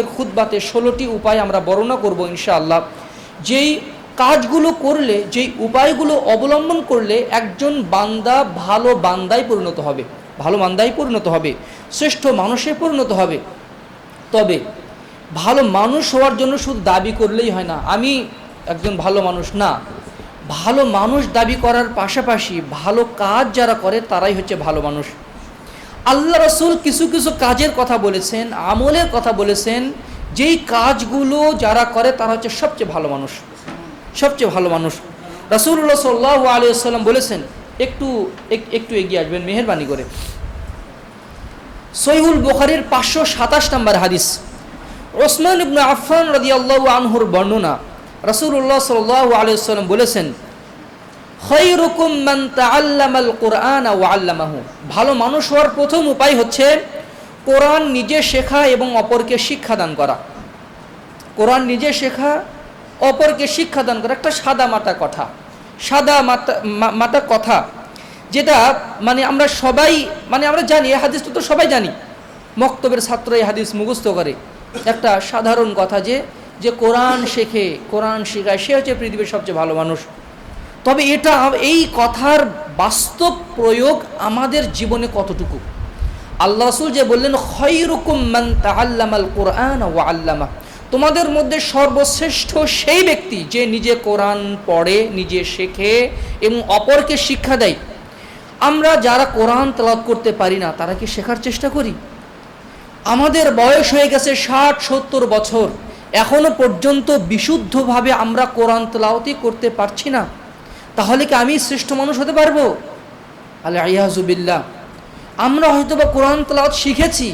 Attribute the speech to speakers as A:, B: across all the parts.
A: এর খুদ্বাতে ষোলোটি উপায় আমরা বর্ণনা করব ইনশাআল্লাহ। যেই কাজগুলো করলে, যেই উপায়গুলো অবলম্বন করলে একজন বান্দা ভালো বান্দায় পরিণত হবে, ভালো বান্দায় পরিণত হবে, শ্রেষ্ঠ মানুষে পরিণত হবে। তবে ভালো মানুষ হওয়ার জন্য শুধু দাবি করলেই হয় না, আমি একজন ভালো মানুষ না, ভালো মানুষ দাবি করার পাশাপাশি ভালো কাজ যারা করে তারাই হচ্ছে ভালো মানুষ। আল্লাহ রসুল কিছু কিছু কাজের কথা বলেছেন, আমলের কথা বলেছেন। যেই কাজগুলো যারা করে তারা হচ্ছে সবচেয়ে ভালো মানুষ। সবচেয়ে ভালো মানুষ। রাসুল্লাহ সাল্লাহ আলিয়াল্লাম বলেছেন, একটু একটু এগিয়ে আসবেন মেহরবানি করে। সহিহুল বুখারীর পাঁচশো সাতাশ নম্বর হাদিস। ওসমান ইবনে আফফান রাদিয়াল্লাহু আনহুর বর্ণনা। রাসূলুল্লাহ সাল্লাল্লাহু আলাইহি সাল্লাম বলেছেন কুরআন ভালো মানুষ হওয়ার প্রথম উপায় হচ্ছে কোরআন নিজে শেখা এবং অপরকে শিক্ষাদান করা। কোরআন নিজে শেখা, অপরকে শিক্ষাদান করা একটা সাদা মাতা কথা। সাদা মাতা মাতা কথা। যেটা মানে আমরা সবাই মানে আমরা জানি এই হাদিস তো সবাই জানি। মক্তবের ছাত্র এই হাদিস মুখস্থ করে। একটা সাধারণ কথা যে যে কোরআন শেখে, কোরআন শেখায়, সে হচ্ছে পৃথিবীর সবচেয়ে ভালো মানুষ। তবে এটা এই কথার বাস্তব প্রয়োগ আমাদের জীবনে কতটুকু? আল্লাহ রসুল যে বললেন, খৈরুকুম মান তাআল্লামাল কোরআন ওয়া আল্লামা তোমাদের মধ্যে সর্বশ্রেষ্ঠ সেই ব্যক্তি যে নিজে কোরআন পড়ে, নিজে শেখে এবং অপরকে শিক্ষা দেয়। আমরা যারা কোরআন তেলাওয়াত করতে পারি না, তারা কি শেখার চেষ্টা করি? আমাদের বয়স হয়ে গেছে ষাট, সত্তর বছর। এখনও পর্যন্ত বিশুদ্ধভাবে আমরা কোরআন তেলাওয়াতই করতে পারছি না। তাহলে কি আমি শ্রেষ্ঠ মানুষ হতে পারব? আল্লাহ ইয়াজুবিল্লাহ আমরা হয়তো বা কোরআন তেলাওয়াত শিখেছি,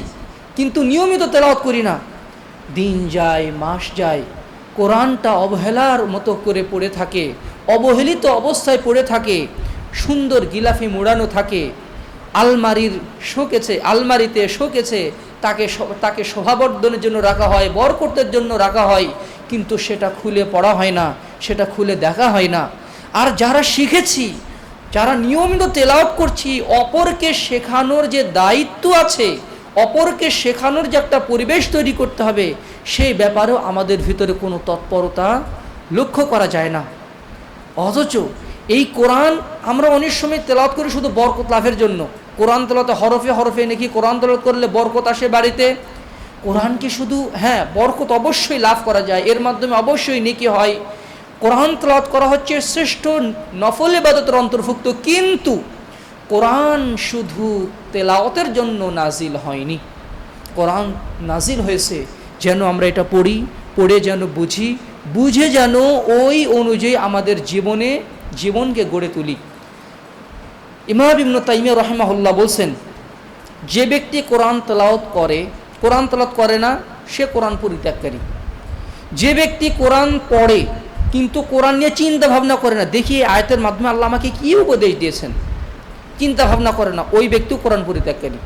A: কিন্তু নিয়মিত তেলাওয়াত করি না। দিন যায়, মাস যায়, কোরআনটা অবহেলার মতো করে পড়ে থাকে, অবহেলিত অবস্থায় পড়ে থাকে, সুন্দর গিলাফি মোড়ানো থাকে, আলমারির শোকেছে, আলমারিতে শোকেছে, তাকে তাকে শোভাবর্ধনের জন্য রাখা হয়, বরকতের জন্য রাখা হয়, কিন্তু সেটা খুলে পড়া হয় না, সেটা খুলে দেখা হয় না। আর যারা শিখেছি, যারা নিয়মিত তেলাওয়াত করছি, অপরকে শেখানোর যে দায়িত্ব আছে, অপরকে শেখানোর যে একটা পরিবেশ তৈরি করতে হবে, সেই ব্যাপারেও আমাদের ভিতরে কোনো তৎপরতা লক্ষ্য করা যায় না। অথচ এই কোরআন আমরা অনেক সময় তেলাওয়াত করি শুধু বরকত লাভের জন্য। কোরআন তেলাতে হরফে হরফে নাকি কোরআন তেলাওয়াত করলে বরকত আসে বাড়িতে? কোরআনকে শুধু হ্যাঁ বরকত অবশ্যই লাভ করা যায়, এর মাধ্যমে অবশ্যই নেকি হয়। কোরআন তেলাওয়াত করা হচ্ছে শ্রেষ্ঠ নফল ইবাদতের অন্তর্ভুক্ত, কিন্তু কোরআন শুধু তেলাওতের জন্য নাজিল হয়নি। কোরআন নাজিল হয়েছে যেন আমরা এটা পড়ি, পড়ে যেন বুঝি, বুঝে যেন ওই অনুযায়ী আমাদের জীবনে, জীবনকে গড়ে তুলি। ইমাম ইবনু তাইমিয়া রহমাহুল্লাহ বলছেন, যে ব্যক্তি কোরআন তেলাওয়াত করে, কোরআন তেলাওয়াত করে না, সে কোরআন পরিত্যাগকারী। যে ব্যক্তি কোরআন পড়ে কিন্তু কোরআন নিয়ে চিন্তা ভাবনা করে না। দেখি আয়তের মাধ্যমে আল্লাহ আমাকে কী উপদেশ দিয়েছেন? চিন্তা ভাবনা করে না। ওই ব্যক্তিও কোরআন পরিত্যাগকারী।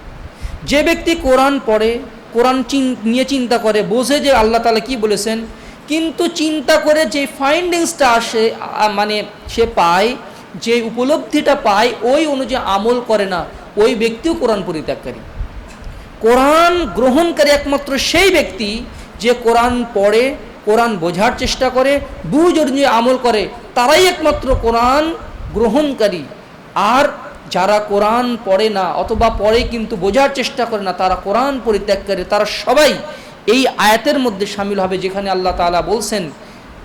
A: যে ব্যক্তি কোরআন পড়ে, কোরআন নিয়ে চিন্তা করে, বোঝে যে আল্লাহ তালা কি বলেছেন, কিন্তু চিন্তা করে যে ফাইন্ডিংসটা আসে মানে সে পায়, যে উপলব্ধিটা পায়, ওই অনুযায়ী আমল করে না, ওই ব্যক্তিও কোরআন পরিত্যাগকারী। কোরআন গ্রহণকারী একমাত্র সেই ব্যক্তি যে কোরআন পড়ে কোরআন বোঝার চেষ্টা করে বুঝ অনুযায়ী আমল করে, তারাই একমাত্র কোরআন গ্রহণকারী। আর যারা কোরআন পড়ে না অথবা পড়ে কিন্তু বোঝার চেষ্টা করে না, তারা কোরআন পরিত্যাগ করে, তারা সবাই এই আয়াতের মধ্যে সামিল হবে যেখানে আল্লাহ তাআলা বলছেন,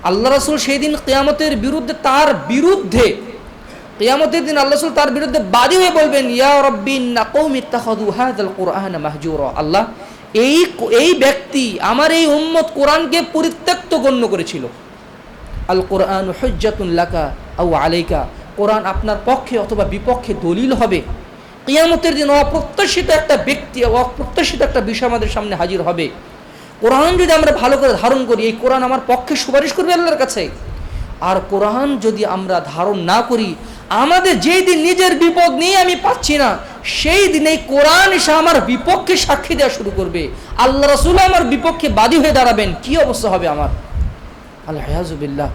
A: আল্লাহ রাসূল সেই দিন কেয়ামতের বিরুদ্ধে তার বিরুদ্ধে, কিয়ামতের দিন আল্লাহ রাসূল তার বিরুদ্ধে বাদী হয়ে বলবেন, ইয়া রব্বি ইন্না কওমি ইত্তাখাযু হাযাল কুরআনা মাহজুরা। আল্লাহ এই এই ব্যক্তি আমার এই উম্মত কোরআনকে পরিত্যক্ত গণ্য করেছিল। আল কোরআন হুজ্জাতুন লাকা আও আলাইকা। কোরআন আপনার পক্ষে অথবা বিপক্ষে দলিল হবে। কিয়ামতের দিন অপ্রত্যাশিত একটা ব্যক্তি, অপ্রত্যাশিত একটা বিষয় আমাদের সামনে হাজির হবে। কোরআন যদি আমরা ভালো করে ধারণ করি, এই কোরআন আমার পক্ষে সুপারিশ করবে আল্লাহর কাছে। আর কোরআন যদি আমরা ধারণ না করি, আমাদের যেই দিন নিজের বিপদ নিয়ে আমি পাচ্ছি না সেই দিন কোরআন এসে আমার বিপক্ষে সাক্ষী দেওয়া শুরু করবে। আল্লাহ রসুল আমার বিপক্ষে বাদী হয়ে দাঁড়াবেন, কি অবস্থা হবে আমার? আল্লাহ হায়াজুবিল্লাহ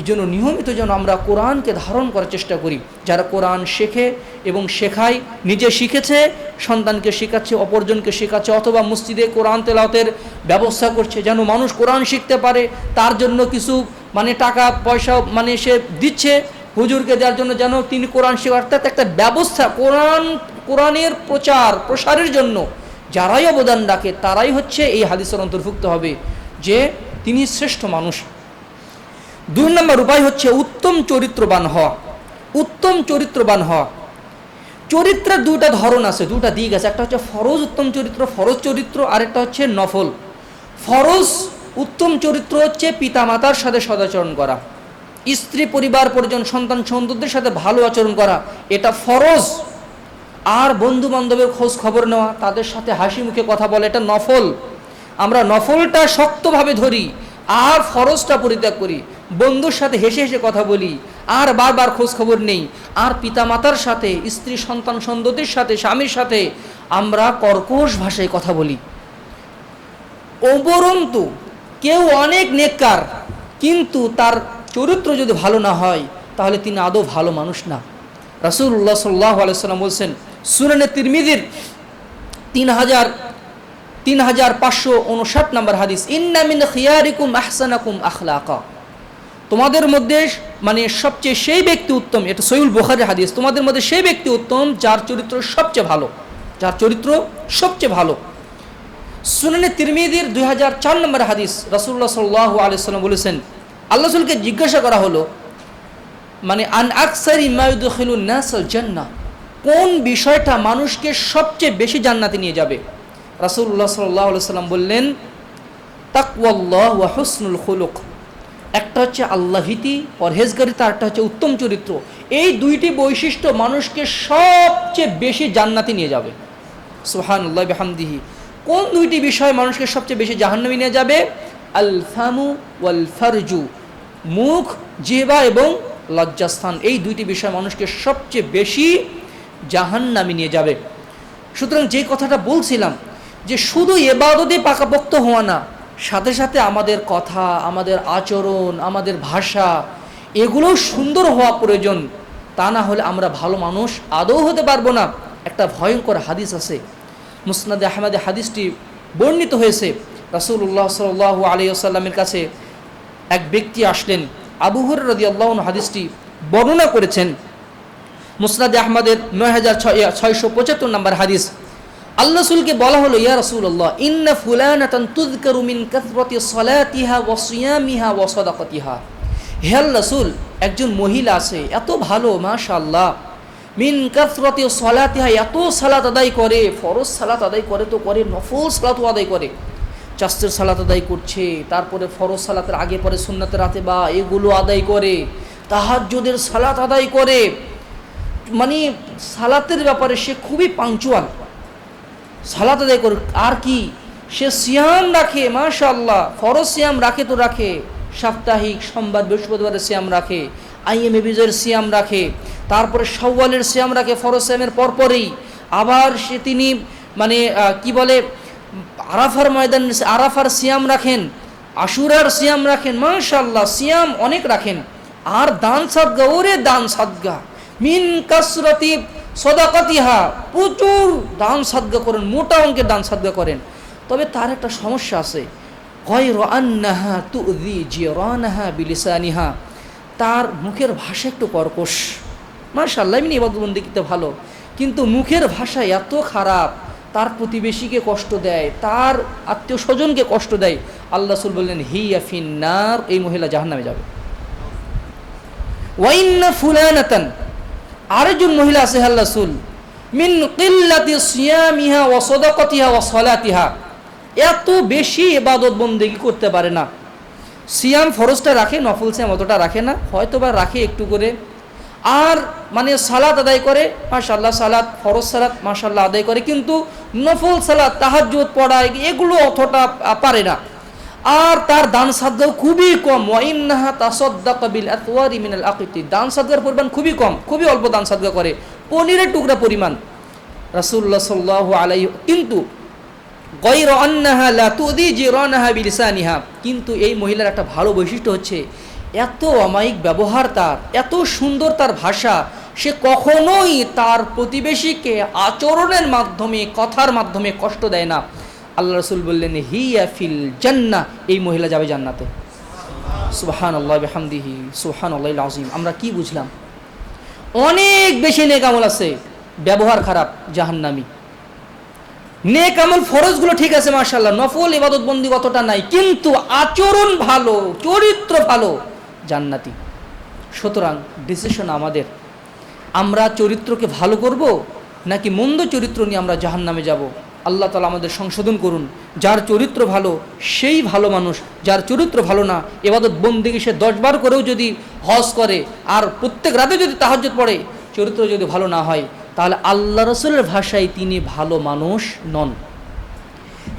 A: এই জন্য নিয়মিত যেন আমরা কোরআনকে ধারণ করার চেষ্টা করি। যারা কোরআন শেখে এবং শেখায়, নিজে শিখেছে, সন্তানকে শেখাচ্ছে, অপরজনকে শেখাচ্ছে, অথবা মসজিদে কোরআন তেলাওতের ব্যবস্থা করছে, যেন মানুষ কোরআন শিখতে পারে, তার জন্য কিছু মানে টাকা, পয়সা মানে সে দিচ্ছে, হুজুরকে দেওয়ার জন্য যেন তিনি কোরআন শেখা অর্থাৎ একটা ব্যবস্থা, কোরআন কোরআনের প্রচার, প্রসারের জন্য যারাই অবদান রাখে, তারাই হচ্ছে এই হাদিসের অন্তর্ভুক্ত হবে যে তিনি শ্রেষ্ঠ মানুষ। দুই নম্বর উপায় হচ্ছে উত্তম চরিত্রবান হওয়া। উত্তম চরিত্রবান হওয়া। চরিত্রের দুটা ধরন আছে দুটা দিক আছে। একটা হচ্ছে ফরজ উত্তম চরিত্র, ফরজ চরিত্র, আরেকটা হচ্ছে নফল। ফরজ উত্তম চরিত্র হচ্ছে পিতামাতার সাথে সদাচরণ করা, স্ত্রী পরিবার, পরিজন, সন্তান সন্ততির সাথে ভালো আচরণ করা। এটা ফরজ। আর বন্ধু বান্ধবের খোঁজ খবর নেওয়া, তাদের সাথে হাসি মুখে কথা বলা, এটা নফল। আমরা নফলটা শক্তভাবে ধরি, আর ফরজটা পরিত্যাগ করি। বন্ধুর সাথে হেসে হেসে কথা বলি, আর বারবার খোঁজ খবর নেই। আর পিতামাতার সাথে, স্ত্রী সন্তান সন্ততির সাথে, স্বামীর সাথে আমরা কর্কশ ভাষায় কথা বলি। উপরন্তু কেউ অনেক নেককার, কিন্তু তার চরিত্র যদি ভালো না হয়, তাহলে তিনি আদৌ ভালো মানুষ না। রাসুল্লাহ সাল্লাহ আলাইসাল্লাম বলছেন, সুনানে তিরমিদির তিন হাজার তিন হাজার পাঁচশো উনষাট নম্বর হাদিস ইন্নামিন খিয়ারিকুম আহসানাকুম আখলাকা। তোমাদের মধ্যে মানে সবচেয়ে সেই ব্যক্তি উত্তম, এটা সৈউল বোখারের হাদিস, তোমাদের মধ্যে সেই ব্যক্তি উত্তম যার চরিত্র সবচেয়ে ভালো, যার চরিত্র সবচেয়ে ভালো। সুনানে তিরমিদির দুই হাজার চার নম্বর হাদিস রাসুল্লাহ সাল্লাহ আলিয়াল্লাম বলেছেন, আল্লাহ রসুলকে জিজ্ঞাসা করা হলো মানে আন আকসার ইমায়ুদ্দিলুন নাসল জান্না কোন বিষয়টা মানুষকে সবচেয়ে বেশি জান্নাতে নিয়ে যাবে? রাসুল্লাহ সাল্লাহ সাল্লাম বললেন, তাকওয়াল্লাহ ওয়া হুসনুল খুলুক। একটা হচ্ছে আল্লাহিতি পরহেজগারিতা একটা হচ্ছে উত্তম চরিত্র। এই দুইটি বৈশিষ্ট্য মানুষকে সবচেয়ে বেশি জান্নাতে নিয়ে যাবে। সুহানুল্লাহ বেহামদিহি। কোন দুইটি বিষয় মানুষকে সবচেয়ে বেশি জাহান্নামে নিয়ে যাবে? আল ফামু ওয়াল ফারজু মুখ জেবা এবং লজ্জাস্থান। এই দুইটি বিষয় মানুষকে সবচেয়ে বেশি জাহান্নামে নিয়ে যাবে। সুতরাং যে কথাটা বলছিলাম, যে শুধু এবাদতে পাকাপোক্ত হওয়া না, সাথে সাথে আমাদের কথা, আমাদের আচরণ, আমাদের ভাষা এগুলো সুন্দর হওয়া প্রয়োজন। তা না হলে আমরা ভালো মানুষ আদৌ হতে পারব না। একটা ভয়ঙ্কর হাদিস আছে। মুসনাদে আহমেদে হাদিসটি বর্ণিত হয়েছে। রাসুল্লাহ সাল আলী আসাল্লামের কাছে এক ব্যক্তি আসলেন। আবুহর রদি আল্লাহ হাদিসটি বর্ণনা করেছেন। মুসনাদে আহমদের নয় হাজার ছয়শো পঁচাত্তর নম্বর হাদিস। আল্লাহ সুলকে বলা হলো, ইয়া রাসূলুল্লাহ, ইন্না ফুলানাতান তুযকারু মিন কাসরাতি সালাতিহা ওয়া সিয়ামিহা ওয়া সাদাকাতিহা। হে রাসূল, একজন মহিলা আছে, এত ভালো, মাশাআল্লাহ। মিন কাসরাতি সালাতিহা, এত সালাত আদায় করে, ফরজ সালাত আদায় করে তো করে, নফল সালাতও আদায় করে। চাস্তের সালাত আদায় করছে, তারপরে ফরজ সালাতের আগে পরে সুন্নাতের রাতে বা এগুলো আদায় করে, তাহাজ্জুদের সালাত আদায় করে মানে সালাতের ব্যাপারে সে খুবই পাংচুয়াল সালাত আদায় করে, আর কি? সে সিয়াম রাখে মাশাল্লাহ ফরজ সিয়াম রাখে তো রাখে। সাপ্তাহিক, সোমবার, বৃহস্পতিবারে সিয়াম রাখে। আইএমএ বিজয়ের সিয়াম রাখে। তারপরে সওয়ালের সিয়াম রাখে ফরজ সিয়ামের পরপরেই। আবার সে তিনি মানে কি বলে আরাফার ময়দান, আরাফার সিয়াম রাখেন, আশুরার সিয়াম রাখেন মাশাল্লাহ সিয়াম অনেক রাখেন। আর দান সাদগা, ওরে দান সাদগা। মিন কাসরতি সদাকাতিহা, প্রচুর দান সাদগা করেন, মোটা অঙ্কের দান সাদগা করেন। তবে তার একটা সমস্যা আছে। গয়র আন্নাহা তুদি জিরানাহা বিলিসানিহা। তার মুখের ভাষা একটু কর্কশ। মার্শাল্লাহ এমনি ইবাদবন্দিতে ভালো। কিন্তু মুখের ভাষা এত খারাপ। তার প্রতিবেশীকে কষ্ট দেয়, তার আত্মীয় স্বজনকে কষ্ট দেয়। আল্লাহ সুল বললেন, হিয়া ফিন্নার এই মহিলা জাহান্নামে যাবে। ওয়াইন্না ফুলানাতান আরেকজন মহিলা আছে আল্লাহ সুল মিন কিল্লাতি সিয়ামিহা ওয়া সাদাকাতিহা ওয়া সালাতিহা এত বেশি ইবাদত বন্দেগি করতে পারে না। সিয়াম ফরজটা রাখে, নফল সিয়াম অতটা রাখে না হয়তো বা রাখে একটু করে আর মানে সালাত আদায় করে মাশাল্লাহ সালাত, ফরজ সালাত মাশাল্লাহ আদায় করে, কিন্তু নফল সালাত, তাহাজ্জুদ, পড়া, এগুলো অতটা পারে না। আর তার দান সাদ্গাও খুবই কম। ওয়াইন্নাহা তাসাদ্দাকা বিল আতওয়ারি মিনাল আকিতি। দান সাদগার পরিমাণ খুবই কম, খুবই অল্প দান সাদগা করে। পনিরের টুকরা পরিমাণ। রাসূলুল্লাহ সাল্লাল্লাহু আলাইহি কিন্তু গৈর অন্নাহা লা তুদি জিরানাহা বিলিসানিহা। কিন্তু এই মহিলার একটা ভালো বৈশিষ্ট্য হচ্ছে এত অমায়িক ব্যবহার তার, এত সুন্দর তার ভাষা, সে কখনোই তার প্রতিবেশীকে আচরণের মাধ্যমে, কথার মাধ্যমে কষ্ট দেয় না। আল্লাহ রসুল বললেন, হিয়া ফিল জান্না এই মহিলা যাবে জান্নাতে। সুবহান আল্লাহ হামদিহি সুবহান আল্লাহ আজিম আমরা কি বুঝলাম? অনেক বেশি নেক আমল আছে, ব্যবহার খারাপ, জাহান্নামি। নেক আমল ফরজগুলো ঠিক আছে মার্শাল্লাহ নফল ইবাদত বন্দি অতটা নাই, কিন্তু আচরণ ভালো, চরিত্র ভালো। জান্নাতি। সুতরাং ডিসিশন আমাদের, আমরা চরিত্রকে ভালো করব নাকি মন্দ চরিত্র নিয়ে আমরা জাহান নামে যাব? আল্লাহ তালা আমাদের সংশোধন করুন, যার চরিত্র ভালো, সেই ভালো মানুষ, যার চরিত্র ভালো না, এবাদত বন্দিকে সে দশবার করেও যদি হজ করে, আর প্রত্যেক রাতে যদি তাহাজ্জুদ পড়ে, চরিত্র যদি ভালো না হয়, তাহলে আল্লাহ রসুলের ভাষায় তিনি ভালো মানুষ নন।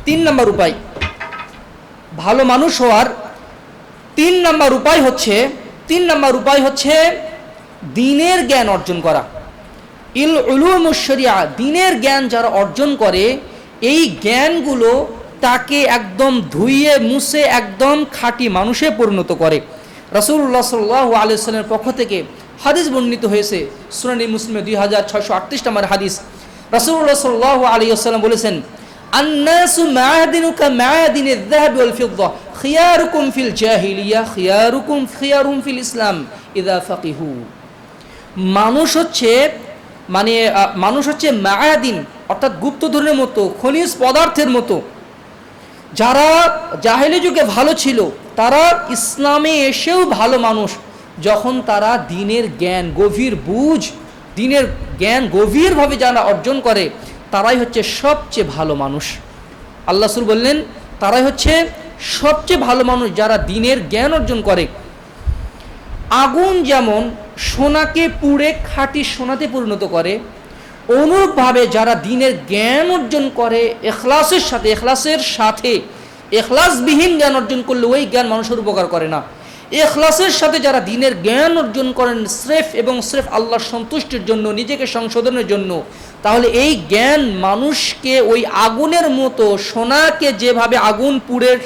A: তিন নম্বর উপায়, ভালো মানুষ হওয়ার তিন নম্বর উপায় হচ্ছে, তিন নম্বর উপায় হচ্ছে দিনের জ্ঞান অর্জন করা। ইল উলুম শরিয়া, দিনের জ্ঞান যারা অর্জন করে, এই জ্ঞানগুলো তাকে একদম ধুইয়ে, মুছে, একদম খাঁটি মানুষে পরিণত করে। রসুল্লাহ সাল্লাহ আলিয়াল্লামের পক্ষ থেকে হাদিস বর্ণিত হয়েছে, সুনানি মুসলিমে দুই হাজার ছয়শো আটত্রিশ নম্বর হাদিস। রসুল্লাহ সাল্লাহ আলিয়াল্লাম বলেছেন الناس معادنك معادن الذهب والفضة خياركم في الجاهلية خياركم خيارهم في الإسلام إذا فقهوا মানুষ হচ্ছে মানে আহ, মানুষ হচ্ছে মায়াদিন অর্থাৎ গুপ্তধনের মতো খনিজ পদার্থের মতো যারা জাহেলি যুগে ভালো ছিল তারা ইসলামে এসেও ভালো মানুষ যখন তারা দিনের জ্ঞান গভীর বুঝ দিনের জ্ঞান গভীরভাবে যারা অর্জন করে তারাই হচ্ছে সবচেয়ে ভালো মানুষ। আল্লাহ সুর বললেন, তারাই হচ্ছে সবচেয়ে ভালো মানুষ যারা দিনের জ্ঞান অর্জন করে। আগুন যেমন সোনাকে পুড়ে খাঁটি সোনাতে পরিণত করে, অনুরূপভাবে যারা দিনের জ্ঞান অর্জন করে, এখলাসের সাথে এখলাসের সাথে, এখলাসবিহীন জ্ঞান অর্জন করলে ওই জ্ঞান মানুষের উপকার করে না। এখলাসের সাথে যারা দিনের জ্ঞান অর্জন করেন, স্রেফ এবং স্রেফ আল্লাহর সন্তুষ্টির জন্য, নিজেকে সংশোধনের জন্য, তাহলে এই জ্ঞান মানুষকে ওই আগুনের মতো, সোনাকে যেভাবে আগুন পুড়ে